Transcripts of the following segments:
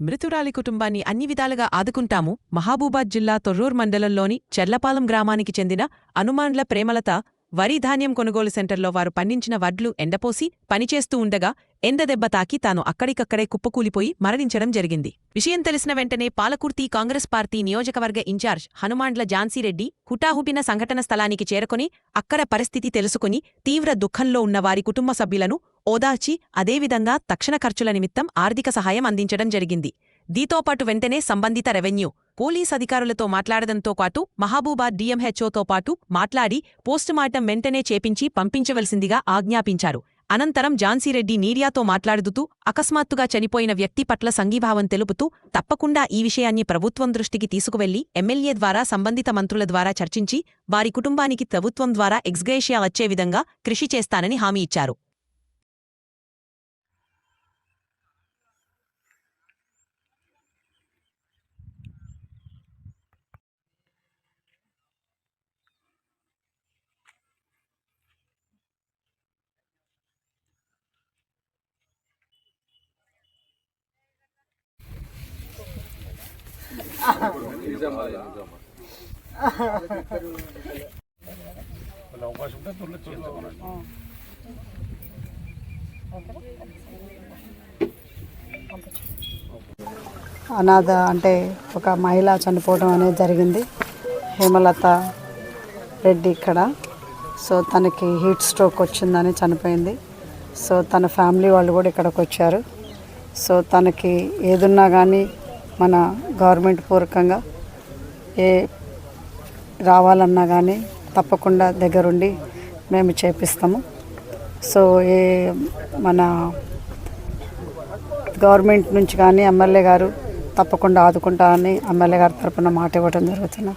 మృతురాలి కుటుంబాన్ని అన్ని విధాలుగా ఆదుకుంటాము. మహబూబాద్ జిల్లా తొర్రూర్ మండలంలోని చెర్లపాలెం గ్రామానికి చెందిన అనుమాన్ల ప్రేమలత వరి ధాన్యం కొనుగోలు సెంటర్లో వారు పండించిన వడ్లు ఎండపోసి పనిచేస్తూ ఉండగా ఎండదెబ్బ తాకి తాను అక్కడికక్కడే కుప్పకూలిపోయి మరణించడం జరిగింది. విషయం తెలిసిన వెంటనే పాలకుర్తి కాంగ్రెస్ పార్టీ నియోజకవర్గ ఇన్ఛార్జ్ హనుమాండ్ల ఝాన్సీరెడ్డి హుటాహుబిన సంఘటన స్థలానికి చేరుకొని అక్కడ పరిస్థితి తెలుసుకుని తీవ్ర దుఃఖంలో ఉన్న వారి కుటుంబ సభ్యులను ఓదార్చి అదేవిధంగా తక్షణ ఖర్చుల నిమిత్తం ఆర్థిక సహాయం అందించడం జరిగింది. దీతోపాటు వెంటనే సంబంధిత రెవెన్యూ పోలీస్ అధికారులతో మాట్లాడడంతో పాటు మహబూబాద్ డీఎంహెచ్ఓతో పాటు మాట్లాడి పోస్టుమార్టం వెంటనే చేపించి పంపించవలసిందిగా ఆజ్ఞాపించారు. అనంతరం ఝాన్సీరెడ్డి మీడియాతో మాట్లాడుతూ అకస్మాత్తుగా చనిపోయిన వ్యక్తి పట్ల సంఘీభావం తెలుపుతూ తప్పకుండా ఈ విషయాన్ని ప్రభుత్వం దృష్టికి తీసుకువెళ్ళి ఎమ్మెల్యే ద్వారా సంబంధిత మంత్రుల ద్వారా చర్చించి వారి కుటుంబానికి ప్రభుత్వం ద్వారా ఎక్స్గ్రేషియా వచ్చే విధంగా కృషి చేస్తానని హామీ ఇచ్చారు. అనాథ అంటే ఒక మహిళ చనిపోవడం అనేది జరిగింది. హేమలత రెడ్డి ఇక్కడ. సో తనకి హీట్ స్ట్రోక్ వచ్చిందని చనిపోయింది. సో తన ఫ్యామిలీ వాళ్ళు కూడా ఇక్కడికి వచ్చారు. సో తనకి ఏదున్నా కానీ మన గవర్నమెంట్ పూర్వకంగా ఏ రావాలన్నా కానీ తప్పకుండా దగ్గరుండి మేము చేపిస్తాము. సో ఏ మన గవర్నమెంట్ నుంచి కానీ ఎమ్మెల్యే గారు తప్పకుండా ఆదుకుంటా అని ఎమ్మెల్యే గారి తరఫున మాట ఇవ్వడం జరుగుతుంది.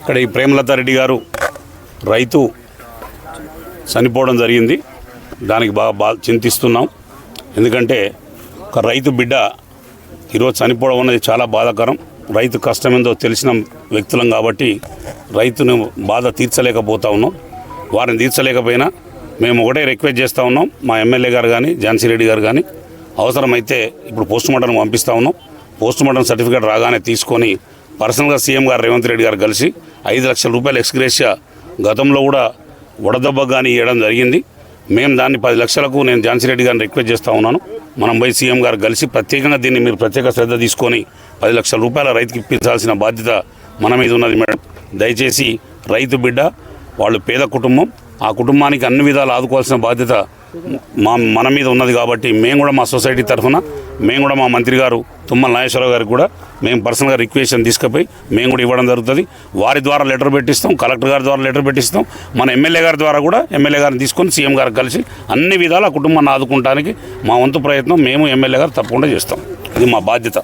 ఇక్కడ ఈ ప్రేమలత రెడ్డి గారు రైతు చనిపోవడం జరిగింది. దానికి బాగా బాగా చింతిస్తున్నాం. ఎందుకంటే ఒక రైతు బిడ్డ ఈరోజు చనిపోవడం అనేది చాలా బాధాకరం. రైతు కష్టం ఏందో తెలిసిన వ్యక్తులం కాబట్టి రైతును బాధ తీర్చలేకపోతా ఉన్నాం. వారిని తీర్చలేకపోయినా మేము ఒకటే రిక్వెస్ట్ చేస్తూ ఉన్నాం. మా ఎమ్మెల్యే గారు కానీ ఝాన్సీ రెడ్డి గారు కానీ అవసరమైతే ఇప్పుడు పోస్ట్ మార్టం పంపిస్తూ ఉన్నాం. పోస్ట్ మార్టం సర్టిఫికేట్ రాగానే తీసుకొని పర్సనల్గా సీఎం గారు రేవంత్ రెడ్డి గారు కలిసి ఐదు లక్షల రూపాయలు ఎక్స్గ్రేషియా గతంలో కూడా వడదెబ్బ కానీ ఇవ్వడం జరిగింది. మేము దాన్ని పది లక్షలకు నేను ఝాన్సీ రెడ్డి గారిని రిక్వెస్ట్ చేస్తూ ఉన్నాను. మనం పోయి సీఎం గారు కలిసి ప్రత్యేకంగా దీన్ని మీరు ప్రత్యేక శ్రద్ధ తీసుకొని పది లక్షల రూపాయల రైతుకి ఇప్పించాల్సిన బాధ్యత మన మీద ఉన్నది మేడం. దయచేసి రైతు బిడ్డ వాళ్ళు పేద కుటుంబం ఆ కుటుంబానికి అన్ని విధాలు ఆదుకోవాల్సిన బాధ్యత మా మన మీద ఉన్నది కాబట్టి మేము కూడా మా సొసైటీ తరఫున మేము కూడా మా మంత్రి గారు తుమ్మల నాగేశ్వరరావు గారికి కూడా మేము పర్సనల్గా రిక్వెషన్ తీసుకుపోయి మేము కూడా ఇవ్వడం జరుగుతుంది. వారి ద్వారా లెటర్ పెట్టిస్తాం కలెక్టర్ గారి ద్వారా లెటర్ పెట్టిస్తాం. మన ఎమ్మెల్యే గారి ద్వారా కూడా ఎమ్మెల్యే గారిని తీసుకొని సీఎం గారికి కలిసి అన్ని విధాలు ఆ కుటుంబాన్ని ఆదుకుంటానికి మా వంతు ప్రయత్నం మేము ఎమ్మెల్యే గారు తప్పకుండా చేస్తాం. ఇది మా బాధ్యత.